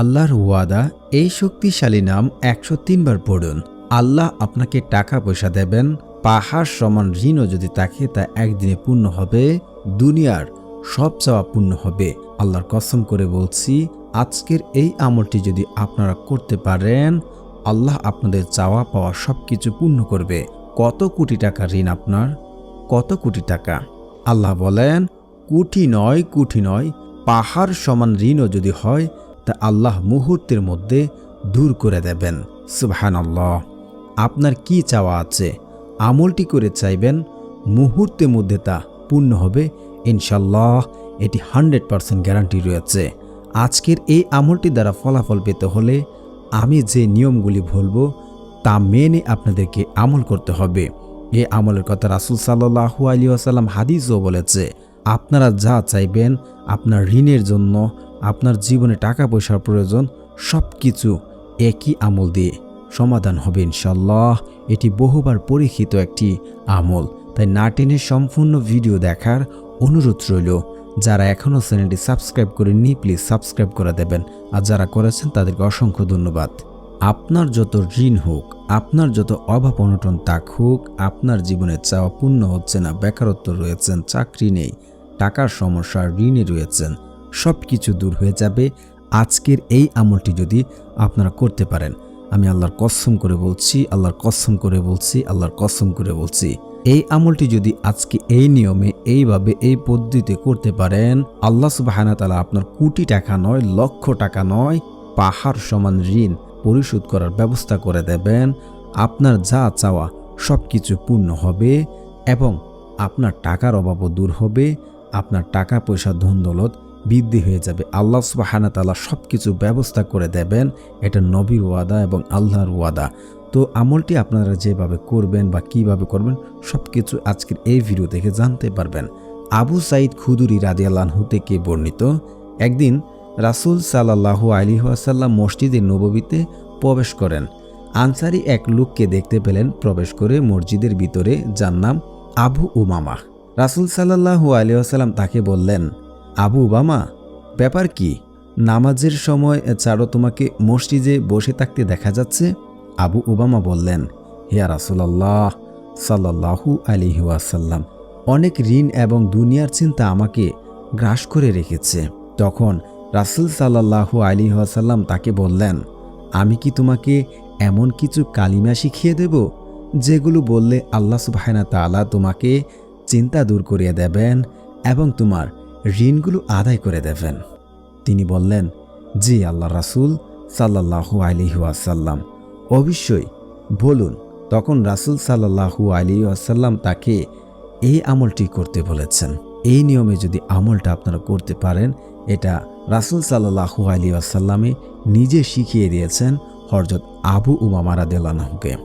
আল্লাহর ওয়াদা, এই শক্তিশালী নাম একশো তিনবার পড়ুন। আল্লাহ আপনাকে টাকা পয়সা দেবেন, পাহাড় সমান ঋণও যদি থাকে তা একদিনে পূর্ণ হবে, দুনিয়ার সব চাওয়া পূর্ণ হবে। আল্লাহর কসম করে বলছি, আজকের এই আমলটি যদি আপনারা করতে পারেন, আল্লাহ আপনাদের চাওয়া পাওয়া সব কিছু পূর্ণ করবে। কত কোটি টাকা ঋণ আপনার? কত কোটি টাকা? আল্লাহ বলেন কুঠি নয় কুঠি নয়, পাহাড় সমান ঋণও যদি হয় তা আল্লাহ মুহূর্তের মধ্যে দূর করে দেবেন। সুবহান আল্লাহ আপনার কি চাওয়া আছে? আমলটি করে চাইবেন, মুহূর্তের মধ্যে তা পূর্ণ হবে। ইনশাল্লাহ এটি হান্ড্রেড পারসেন্ট গ্যারান্টি রয়েছে। আজকের এই আমলটি দ্বারা ফলাফল পেতে হলে আমি যে নিয়মগুলি বলব, তা মেনে আপনাদেরকে আমল করতে হবে। এই আমলের কথা রাসুল সাল্লাহু আলী আসাল্লাম হাদিসও বলেছে, আপনারা যা চাইবেন আপনার ঋণের জন্য আপনার জীবনে টাকা পয়সার প্রয়োজন সব কিছু একই আমল দিয়ে সমাধান হবে ইনশাল্লাহ এটি বহুবার পরীক্ষিত একটি আমল। তাই না টেনে সম্পূর্ণ ভিডিও দেখার অনুরোধ রইল। যারা এখনও চ্যানেলটি সাবস্ক্রাইব করেননি, প্লিজ সাবস্ক্রাইব করে দেবেন। আর যারা করেছেন, তাদেরকে অসংখ্য ধন্যবাদ। আপনার যত ঋণ হোক, আপনার যত অভাব অনটন তাক হোক, আপনার জীবনে চাওয়া পূর্ণ হচ্ছে না, বেকারত্ব রয়েছেন, চাকরি নেই, টাকার সমস্যা, ঋণে রয়েছেন। সব কিছু দূর হয়ে যাবে। আজকের এই আমলটি যদি আপনারা করতে পারেন, আমি আল্লাহর কসম করে বলছি, আল্লাহর কসম করে বলছি, আল্লাহর কসম করে বলছি। এই আমলটি যদি আজকে এই নিয়মে, এইভাবে, এই পদ্ধতিতে করতে পারেন, আল্লাহ সুবাহানা তালা আপনার কোটি টাকা নয়, লক্ষ টাকা নয়, পাহাড় সমান ঋণ পরিশোধ করার ব্যবস্থা করে দেবেন। আপনার যা চাওয়া সব কিছু পূর্ণ হবে এবং আপনার টাকার অভাবও দূর হবে। আপনার টাকা পয়সা ধন দৌলত বৃদ্ধি হয়ে যাবে। আল্লাহ সুবাহানা তালা সব কিছু ব্যবস্থা করে দেবেন। এটা নবীর ওয়াদা এবং আল্লাহর ওয়াদা। তো আমলটি আপনারা যেভাবে করবেন বা কীভাবে করবেন সব কিছু আজকের এই ভিডিও দেখে জানতে পারবেন। আবু সাইদ খুদুরি রাদিয়াল্লাহু থেকে বর্ণিত, একদিন রাসুল সাল্লাহু আলী আসাল্লাম মসজিদের নববীতে প্রবেশ করেন। আনসারি এক লোককে দেখতে পেলেন, প্রবেশ করে মসজিদের ভিতরে যার নাম আবু উমামা। রাসুল সাল্লাহু আলী আসাল্লাম তাকে বললেন আবু উবামা, ব্যাপার কি? নামাজের সময় ছাড়ো তোমাকে মসজিদে বসে থাকতে দেখা যাচ্ছে? আবু ওবামা বললেন, হিয়া রাসুলাল্লাহ সাল্লাহু আলিহি ওয়াসাল্লাম, অনেক ঋণ এবং দুনিয়ার চিন্তা আমাকে গ্রাস করে রেখেছে। তখন রাসুল সাল্লাহু আলী ওয়াসাল্লাম তাকে বললেন, আমি কি তোমাকে এমন কিছু কালিমা শিখিয়ে দেব, যেগুলো বললে আল্লাহ সুবাহানা তালা তোমাকে চিন্তা দূর করিয়ে দেবেন এবং তোমার ঋণগুলো আদায় করে দেবেন। তিনি বললেন, জি আল্লাহ রাসুল সাল্লাহু আলিহি ওয়াসাল্লাম। অবশ্যই, বলুন, তখন রাসুল সাল্লাহু আলী আসাল্লাম তাকে এই আমলটি করতে বলেছেন। এই নিয়মে যদি আমলটা আপনারা করতে পারেন, এটা রাসুল সাল্লাহু আলী আসাল্লামে নিজে শিখিয়ে দিয়েছেন হরজত আবু উমামা রাদেলানহকে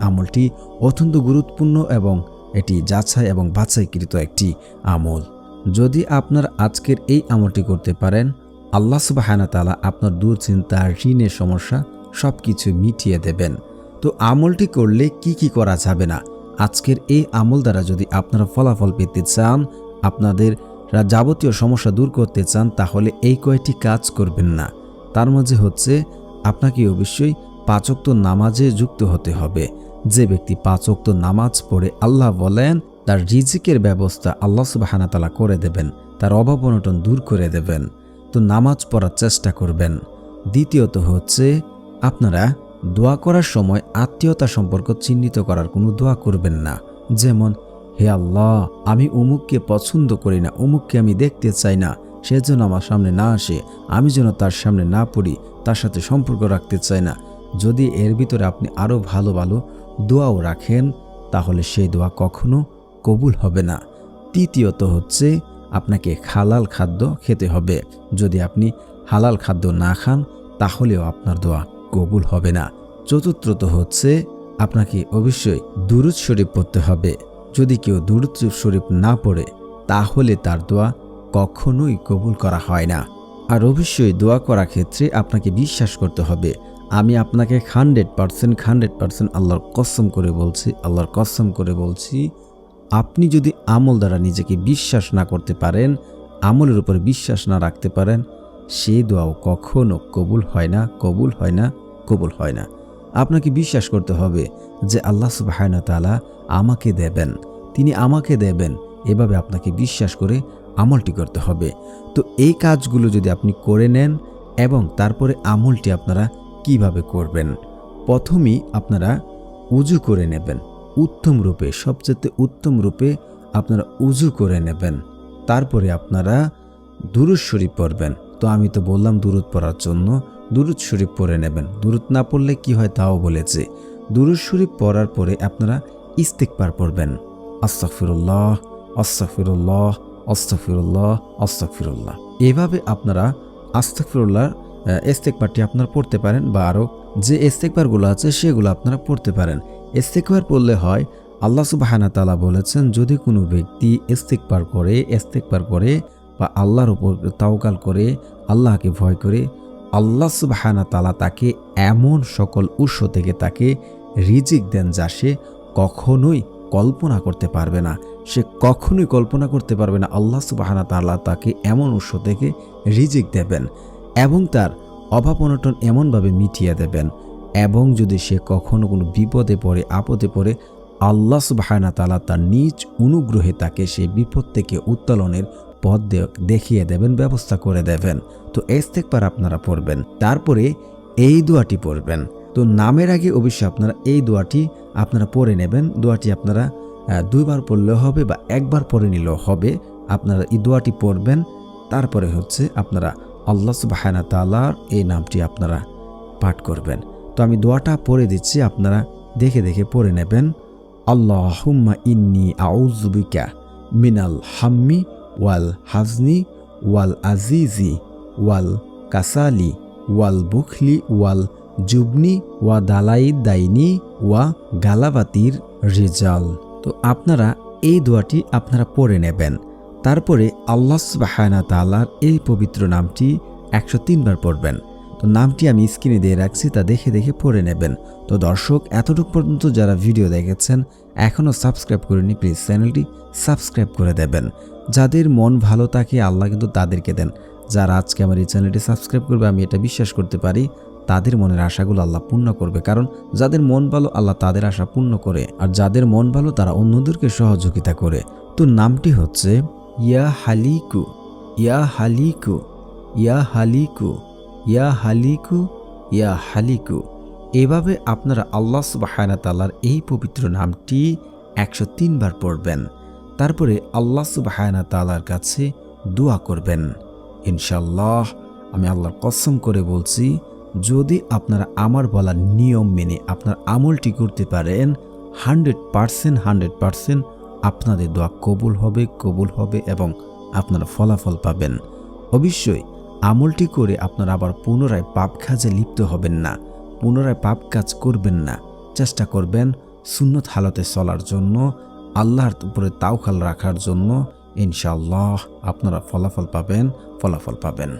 আমলটি অত্যন্ত গুরুত্বপূর্ণ এবং এটি যাচাই এবং বাছাইকৃত একটি আমল। যদি আপনার আজকের এই আমলটি করতে পারেন, আল্লাহ সুবাহানা তালা আপনার দুশ্চিন্তা, ঋণের সমস্যা সব কিছু মিটিয়ে দেবেন। তো আমলটি করলে কি কি করা যাবে না? আজকের এই আমল দ্বারা যদি আপনারা ফলাফল পেতে চান, আপনাদের যাবতীয় সমস্যা দূর করতে চান, তাহলে এই কয়টি কাজ করবেন না। তার মাঝে হচ্ছে আপনাকে অবশ্যই পাচক্ত নামাজে যুক্ত হতে হবে। যে ব্যক্তি পাচক্ত নামাজ পড়ে, আল্লাহ বলেন তার রিজিকের ব্যবস্থা আল্লাহ সুবাহানাতালা করে দেবেন, তার অভাব অনটন দূর করে দেবেন। তো নামাজ পড়ার চেষ্টা করবেন। দ্বিতীয়ত হচ্ছে, আপনারা দোয়া করার সময় আত্মীয়তা সম্পর্ক চিহ্নিত করার কোনো দোয়া করবেন না। যেমন, হে আল্লাহ, আমি অমুককে পছন্দ করি না, অমুককে আমি দেখতে চাই না, সে যেন আমার সামনে না আসে, আমি যেন তার সামনে না পড়ি, তার সাথে সম্পর্ক রাখতে চাই না। যদি এর ভিতরে আপনি আরও ভালো ভালো দোয়াও রাখেন, তাহলে সেই দোয়া কখনো কবুল হবে না। তৃতীয়ত হচ্ছে, আপনাকে হালাল খাদ্য খেতে হবে। যদি আপনি হালাল খাদ্য না খান, তাহলেও আপনার দোয়া কবুল হবে না। চতুর্থত হচ্ছে, আপনাকে অবশ্যই দুরুদ শরীফ পড়তে হবে। যদি কেউ দুরুদ শরীফ না পড়ে, তাহলে তার দোয়া কখনোই কবুল করা হয় না। আর অবশ্যই দোয়া করার ক্ষেত্রে আপনাকে বিশ্বাস করতে হবে। আমি আপনাকে হান্ড্রেড পারসেন্ট হান্ড্রেড পারসেন্ট আল্লাহর কসম করে বলছি, আল্লাহর কসম করে বলছি আপনি যদি আমল দ্বারা নিজেকে বিশ্বাস না করতে পারেন, আমলের উপর বিশ্বাস না রাখতে পারেন, সে দোয়াও কখনো কবুল হয় না, কবুল হয় না, কবুল হয় না। আপনাকে বিশ্বাস করতে হবে যে আল্লাহ সুবাহানা তালা আমাকে দেবেন, তিনি আমাকে দেবেন, এভাবে আপনাকে বিশ্বাস করে আমলটি করতে হবে। তো এই কাজগুলো যদি আপনি করে নেন এবং তারপরে আমলটি আপনারা কীভাবে করবেন? প্রথমেই আপনারা উজু করে নেবেন। উত্তম রূপে, সবচেয়ে উত্তম রূপে আপনারা উজু করে নেবেন। তারপরে আপনারা দুরুদ শরীফ পড়বেন। তো আমি তো বললাম দুরুদ পড়ার জন্য, দুরুদ শরীফ পড়ে নেবেন। দুরুদ না পড়লে কি হয় তাও বলেছে। দুরুদ শরীফ পড়ার পরে আপনারা ইস্তেকবার পড়বেন। আস্তাগফিরুল্লাহ আস্তাগফিরুল্লাহ আস্তাগফিরুল্লাহ আস্তাগফিরুল্লাহ। এভাবে আপনারা আস্তাগফিরুল্লাহ ইস্তেকবারটি আপনারা পড়তে পারেন বা আরও যে ইস্তেকবারগুলো আছে সেগুলো আপনারা পড়তে পারেন। ইস্তেকবার পড়লে হয়, আল্লাহ সুবাহানা তালা বলেছেন, যদি কোনো ব্যক্তি ইস্তেকবার করে ইস্তেকবার করে বা আল্লাহর উপর তাওকাল করে, আল্লাহকে ভয় করে, আল্লাহ সুবাহানা তালা তাকে এমন সকল উৎস থেকে তাকে রিজিক দেন যা সে কখনোই কল্পনা করতে পারবে না। সে কখনোই কল্পনা করতে পারবে না আল্লাহ সুবাহানা তালা তাকে এমন উৎস থেকে রিজিক দেবেন। এবং তার অভাব অনটন এমনভাবে মিটিয়ে দেবেন। এবং যদি সে কখনো কোনো বিপদে পড়ে, আপদে পড়ে, আল্লাহ সুবাহানা তালা তার নিজ অনুগ্রহে তাকে সেই বিপদ থেকে উত্তোলনের পথ দেখিয়ে দেবেন, ব্যবস্থা করে দেবেন। তো এস্তেকবার আপনারা পড়বেন। তারপরে এই দোয়াটি পড়বেন। তো নামের আগে অবশ্যই আপনারা এই দোয়াটি আপনারা পড়ে নেবেন। দোয়াটি আপনারা দুইবার পড়লেও হবে বা একবার পড়ে নিলেও হবে। আপনারা এই দোয়াটি পড়বেন। তারপরে হচ্ছে আপনারা আল্লাহ সুবাহানা তালার এই নামটি আপনারা পাঠ করবেন। তো আমি দোয়াটা পড়ে দিচ্ছি, আপনারা দেখে দেখে পড়ে নেবেন। আল্লাহ ইন্নি আউজুবিকা মিনাল হাম্মি ওয়াল হাজনি ওয়াল আজিজি ওয়াল কাসালি ওয়াল বুখলি ওয়াল জুবনি ওয়া দালাই দাইনি ওয়া গালাবাতির রিজাল। তো আপনারা এই দোয়াটি আপনারা পড়ে নেবেন। তারপরে আল্লাহ সুবাহানা তালার এই পবিত্র নামটি একশো তিনবার পড়বেন। তো নামটি আমি স্ক্রিনে দিয়ে রাখছি, তা দেখে দেখে পড়ে নেবেন। তো দর্শক, এতটুকু পর্যন্ত যারা ভিডিও দেখেছেন এখনও সাবস্ক্রাইব করেনি প্লিজ চ্যানেলটি সাবস্ক্রাইব করে দেবেন। যাদের মন ভালো থাকে, আল্লাহ কিন্তু তাদেরকে দেন। যারা আজকে আমার এই চ্যানেলটি সাবস্ক্রাইব করবে, আমি এটা বিশ্বাস করতে পারি, তাদের মনের আশাগুলো আল্লাহ পূর্ণ করবে। কারণ যাদের মন ভালো, আল্লাহ তাদের আশা পূর্ণ করে। আর যাদের মন ভালো, তারা অন্যদেরকে সহযোগিতা করে। তো নামটি হচ্ছে ইয়া হালিকু ইয়া হালিকু ইয়া হালিকু ইয়া হালিকু ইয়া হালিকু। এভাবে আপনারা আল্লাহ সুবাহানা তাল্লার এই পবিত্র নামটি একশো তিনবার পড়বেন। তারপরে আল্লাহ সুবাহানা তালার কাছে দোয়া করবেন। ইনশাল্লাহ আমি আল্লাহর কসম করে বলছি, যদি আপনারা আমার বলা নিয়ম মেনে আপনার আমলটি করতে পারেন, হান্ড্রেড পারসেন্ট হান্ড্রেড পারসেন্ট আপনাদের দোয়া কবুল হবে কবুল হবে এবং আপনারা ফলাফল পাবেন। অবশ্যই, আমলটি করে আপনারা আবার পুনরায় পাপ কাজে লিপ্ত হবেন না, পুনরায় পাপ কাজ করবেন না। চেষ্টা করবেন সুন্নত হালতে চলার জন্য, আল্লাহর উপরে তাওখাল রাখার জন্য। ইনশাআল্লাহ আপনারা ফলাফল পাবেন ফলাফল পাবেন।